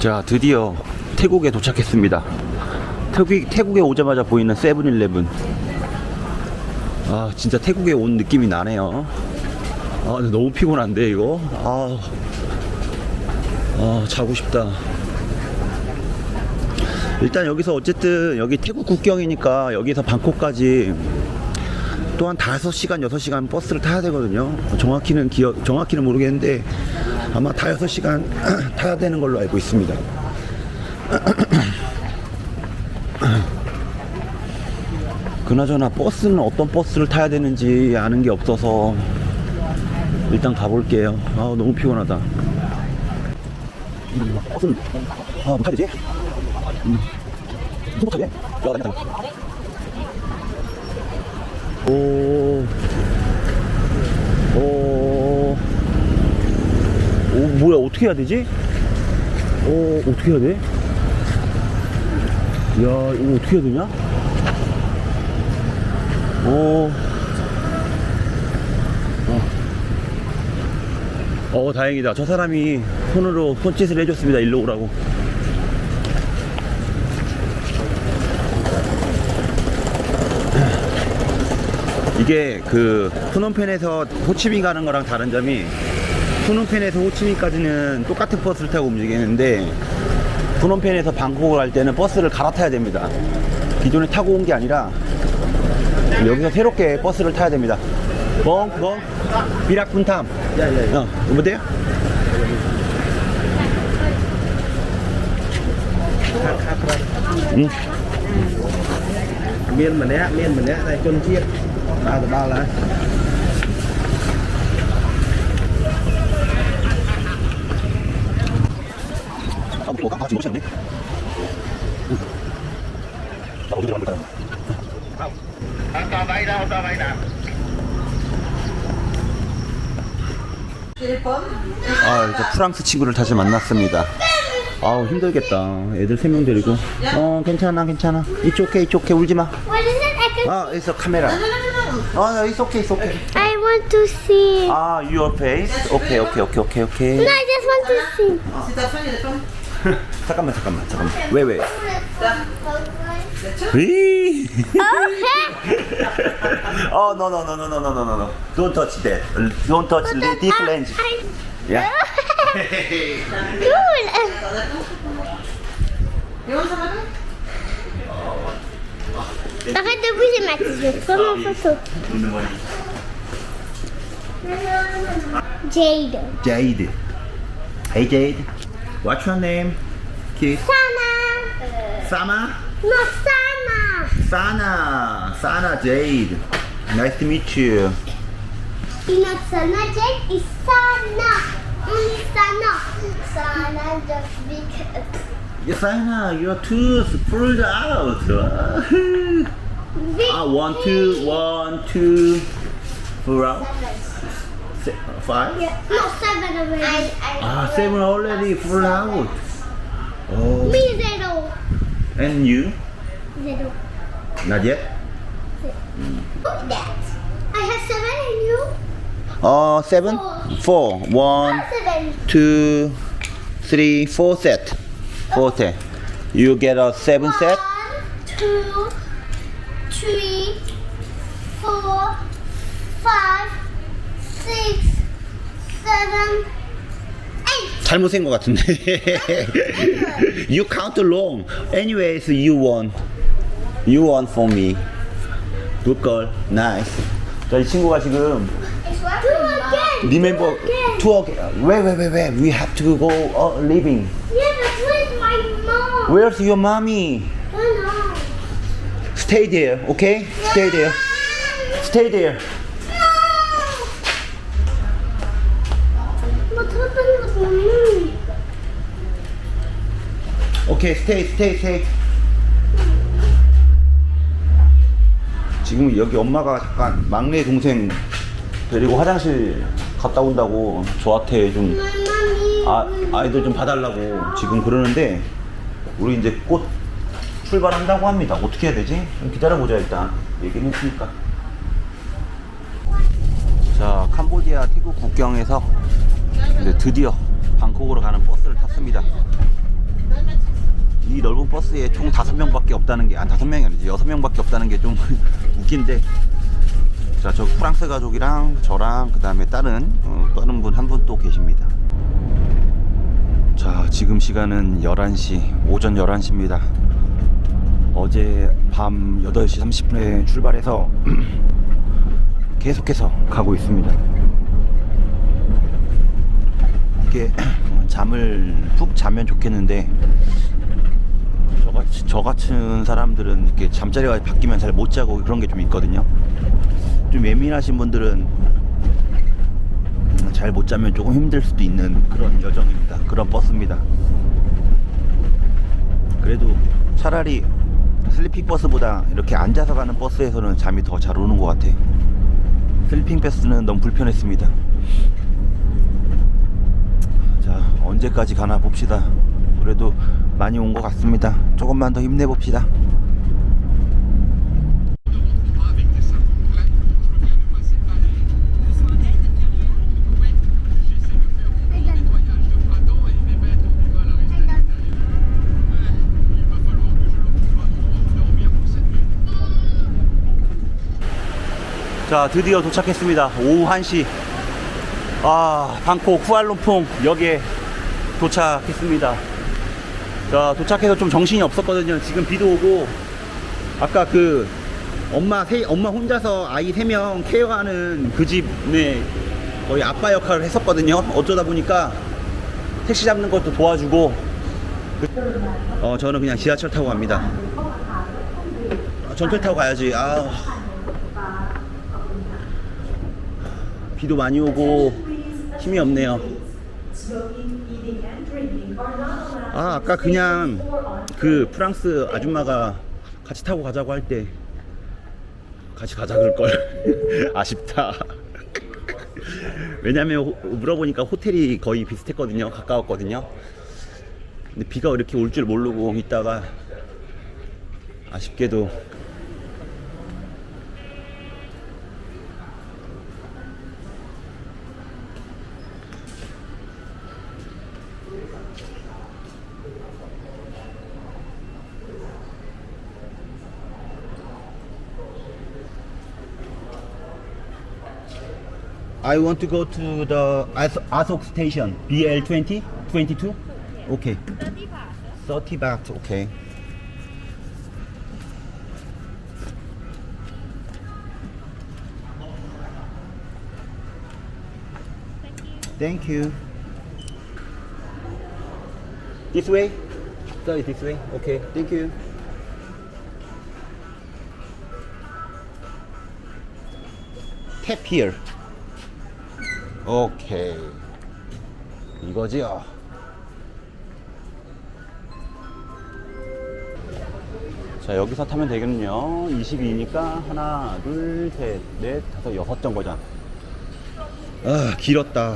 자, 드디어 태국에 도착했습니다. 태국, 태국에 오자마자 보이는 세븐일레븐. 아, 진짜 태국에 온 느낌이 나네요. 아, 너무 피곤한데, 이거? 아, 아, 자고 싶다. 일단 여기서 어쨌든 여기 태국 국경이니까 여기서 방콕까지 또한 5시간, 6시간 버스를 타야 되거든요. 정확히는 기억, 정확히는 모르겠는데 아마 다 6시간 타야 되는 걸로 알고 있습니다. 그나저나 버스는 어떤 버스를 타야 되는지 아는 게 없어서 일단 가볼게요. 아 너무 피곤하다. 음, 버스는 아뭐 타야 되지? 음, 버 타게? 야, 오, 오, 오, 뭐야, 어떻게 해야 되지? 오, 어떻게 해야 돼? 야, 이거 어떻게 해야 되냐? 오, 어, 어, 다행이다. 저 사람이 손으로 손짓을 해줬습니다. 일로 오라고. 이게 그 프놈펜에서 호치민 가는 거랑 다른 점이 프놈펜에서 호치민까지는 똑같은 버스를 타고 움직이는데 프놈펜에서 방콕을 갈 때는 버스를 갈아타야 됩니다. 기존에 타고 온 게 아니라 여기서 새롭게 버스를 타야 됩니다. 뻥, 뻥, 비락분탐. 어, 뭐돼요? 응. មានម្នាក់មានម្នាក់តែជនជាតិដើរទៅដល់ហើយ 아, 뭐, 같이 먹시는데? 나 어디 들어갑니까? 아, 이제 프랑스 친구를 다시 만났습니다. 아우, 힘들겠다. 애들 세 명 데리고. 어, 괜찮아, 괜찮아. 이쪽 오케이, 이쪽 오케이, 울지 마. What is it? I can. 아, 있어, 카메라. 아, it's okay, it's okay. I want to see. 아, your face? 오케이, 오케이, 오케이, 오케이, 오케이. No, I just want to see. 잠깐만, 잠깐만, 잠깐만. 왜, 왜? 이 oh no no no no no no no no no don't touch that don't touch this lens yeah cool. Arrête de bouger ma petite, je vais prendre en photo. Jade. Jade hey Jade what's your name kid Sana. Sama No, Sana. Sana Sana Jade nice to meet you It's not Sana, Jade. It's Sana. Only Sana. Sana just because. yeah, Sana your tooth pulled out ah one two one two four out Se- five Yeah. No, seven already. ah seven already full out oh Me zero. and you Zero. not yet Look at that. I have seven and you? Uh, seven? Four. One, Seven. two, three, four set. Four set. You get a seven set? One, two, three, four, five, six, seven, eight. 잘못 센것 같은데. you count wrong. Anyways, you won. You won for me. Good girl. Nice. 자, 이 친구가 지금 Two again. remember Again. to wait, wait, wait, wait. We have to go uh, living. Yeah, but where's my mom? Where's your mommy? Oh no. Stay there, okay? Stay there. Stay there. 오케이 스테이 스테이 스테이 지금 여기 엄마가 잠깐 막내 동생 데리고 화장실 갔다 온다고 저한테 좀. 아, 아이들 좀 봐달라고 지금 그러는데 우리 이제 곧 출발한다고 합니다 어떻게 해야 되지? 좀 기다려보자 일단 얘기는 했으니까 자 캄보디아 태국 국경에서 이제 드디어 방콕으로 가는 버스를 탔습니다 버스에 총 다섯 명밖에 없다는 게, 아, 다섯 명이 아니지. 여섯 명밖에 없다는 게 좀 웃긴데. 자, 저 프랑스 가족이랑 저랑 그 다음에 다른, 어, 다른 분 한 분 또 계십니다. 자, 지금 시간은 11시, 오전 11시입니다. 어제 밤 8시 30분에 출발해서 계속해서 가고 있습니다. 이게 잠을 푹 자면 좋겠는데 저같이, 저 같은 사람들은 이렇게 잠자리가 바뀌면 잘 못 자고 그런 게 좀 있거든요. 좀 예민하신 분들은 잘 못 자면 조금 힘들 수도 있는 그런 여정입니다. 그런 버스입니다. 그래도 차라리 슬리핑 버스보다 이렇게 앉아서 가는 버스에서는 잠이 더 잘 오는 것 같아. 슬리핑 버스는 너무 불편했습니다. 자, 언제까지 가나 봅시다. 그래도 많이 온 것 같습니다. 조금만 더 힘내봅시다. 자, 드디어 도착했습니다. 오후 1시. 아, 방콕 쿠알룸퐁 역에 도착했습니다. 자, 도착해서 좀 정신이 없었거든요. 지금 비도 오고, 아까 그, 엄마 세, 엄마 혼자서 아이 세 명 케어하는 그 집에 거의 아빠 역할을 했었거든요. 어쩌다 보니까 택시 잡는 것도 도와주고, 어, 저는 그냥 지하철 타고 갑니다. 아, 전철 타고 가야지. 아 비도 많이 오고 힘이 없네요. 아 아까 그냥 그 프랑스 아줌마가 같이 타고 가자고 할 때 같이 가자 그럴 걸 아쉽다. 왜냐면 호- 물어보니까 호텔이 거의 비슷했거든요. 가까웠거든요. 근데 비가 이렇게 올 줄 모르고 있다가 아쉽게도 I want to go to the As- Asok station. BL 20? 22? Okay. 30 baht. Okay. Thank you. This way? Sorry, this way. Okay. Thank you. Tap here. 오케이. 이거지요. 자, 여기서 타면 되겠네요. 22니까 하나, 둘, 셋, 넷, 다섯, 여섯 정거장. 아, 길었다.